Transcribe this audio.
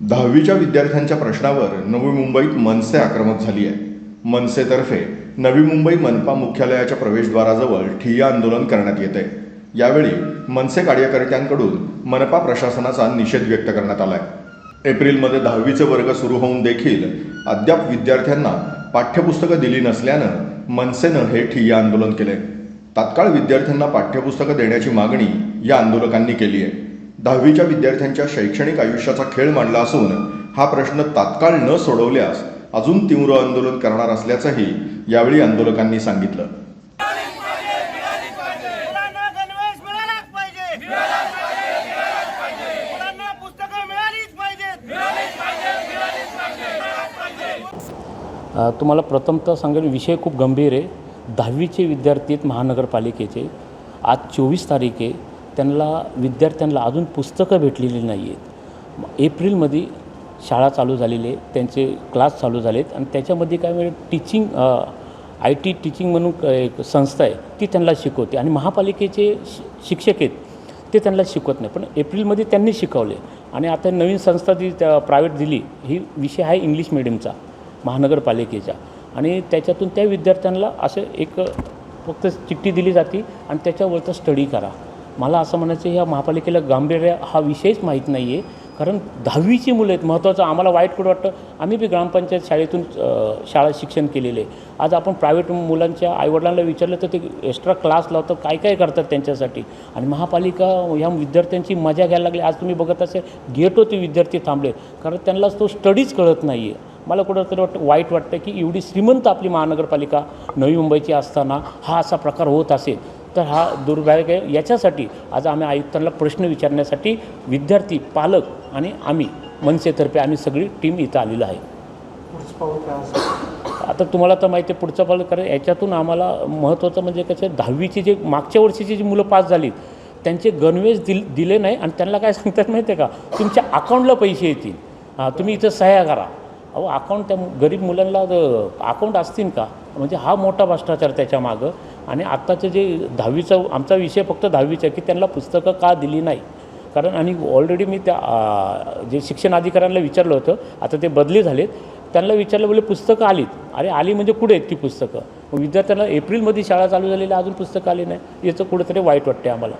दहावीच्या विद्यार्थ्यांच्या प्रश्नावर नवी मुंबईत मनसे आक्रमक झाली आहे. मनसेतर्फे नवी मुंबई मनपा मुख्यालयाच्या प्रवेशद्वाराजवळ ठिय्या आंदोलन करण्यात येत आहे यावेळी मनसे कार्यकर्त्यांकडून मनपा प्रशासनाचा निषेध व्यक्त करण्यात आला आहे एप्रिलमध्ये दहावीचे वर्ग सुरू होऊन देखील अद्याप विद्यार्थ्यांना पाठ्यपुस्तकं दिली नसल्यानं मनसेनं हे ठिय्या आंदोलन केले तात्काळ विद्यार्थ्यांना पाठ्यपुस्तकं देण्याची मागणी या आंदोलकांनी केली आहे. दहावीच्या विद्यार्थ्यांच्या शैक्षणिक आयुष्याचा खेळ मांडला असून हा प्रश्न तात्काळ न सोडवल्यास अजून तीव्र आंदोलन करणार असल्याचंही यावेळी आंदोलकांनी सांगितलं. तुम्हाला प्रथमतः सांगेल विषय खूप गंभीर आहे. दहावीचे विद्यार्थी आहेत महानगरपालिकेचे. आज चोवीस तारीख आहे. त्यांना विद्यार्थ्यांना अजून पुस्तकं भेटलेली नाही आहेत एप्रिलमध्ये शाळा चालू झालेली आहे त्यांचे क्लास चालू झाले आहेत आणि त्याच्यामध्ये काय म्हणजे टीचिंग आय टी टीचिंग म्हणून एक संस्था आहे ती त्यांना शिकवते. आणि महापालिकेचे शि शिक्षक आहेत ते त्यांना शिकवत नाही. पण एप्रिलमध्ये त्यांनी शिकवले. आणि आता नवीन संस्था जी त्या प्रायव्हेट दिली ही विषय आहे इंग्लिश मिडियमचा महानगरपालिकेचा. आणि त्याच्यातून त्या विद्यार्थ्यांना असं एक फक्त चिठ्ठी दिली जाते आणि त्याच्यावरचं स्टडी करा. मला असं म्हणायचं ह्या महापालिकेला गांभीर्य हा विषयच माहीत नाही आहे कारण दहावीची मुलं आहेत महत्त्वाचं आम्हाला वाईट कुठं वाटतं? आम्ही बी ग्रामपंचायत शाळेतून शाळा शिक्षण केलेले आहे. आज आपण प्रायव्हेट मुलांच्या आईवडिलांना विचारलं तर ते एक्स्ट्रा क्लास लावतात काय काय करतात त्यांच्यासाठी? आणि महापालिका ह्या विद्यार्थ्यांची मजा घ्यायला लागली. आज तुम्ही बघत असेल गेट होते विद्यार्थी थांबले. कारण त्यांना तो स्टडीच कळत नाही आहे मला कुठंतरी वाटतं वाईट वाटतं की एवढी श्रीमंत आपली महानगरपालिका नवी मुंबईची असताना हा असा प्रकार होत असेल. तर हा दुर्भाग्य आहे. याच्यासाठी आज आम्ही आयुक्तांना प्रश्न विचारण्यासाठी विद्यार्थी पालक आणि आम्ही मनसेतर्फे आम्ही सगळी टीम इथं आलेलो आहे. आता तुम्हाला तर माहिती आहे पुढचं पाल कारण याच्यातून आम्हाला महत्त्वाचं म्हणजे कसं दहावीची जे मागच्या वर्षीची जी मुलं पास झालीत त्यांचे गणवेश दिल दिले नाही आणि त्यांना काय सांगतात माहिती आहे का? तुमच्या अकाउंटला पैसे येतील. हां तुम्ही इथं सह्या करा. अहो अकाउंट त्या गरीब मुलांना अकाउंट असतील का? म्हणजे हा मोठा भ्रष्टाचार त्याच्या मागं. आणि आत्ताचं जे दहावीचा आमचा विषय फक्त दहावीचा की त्यांना पुस्तकं का दिली नाही? कारण आणि ऑलरेडी मी त्या जे शिक्षण अधिकाऱ्यांना विचारलं होतं आता ते बदली झालेत. त्यांना विचारलं बोले पुस्तकं आलीत. अरे आली म्हणजे कुठे आहेत ती पुस्तकं? विद्यार्थ्यांना एप्रिलमध्ये शाळा चालू झालेली अजून पुस्तकं आली नाही. याचं कुठेतरी वाईट वाटते आम्हाला.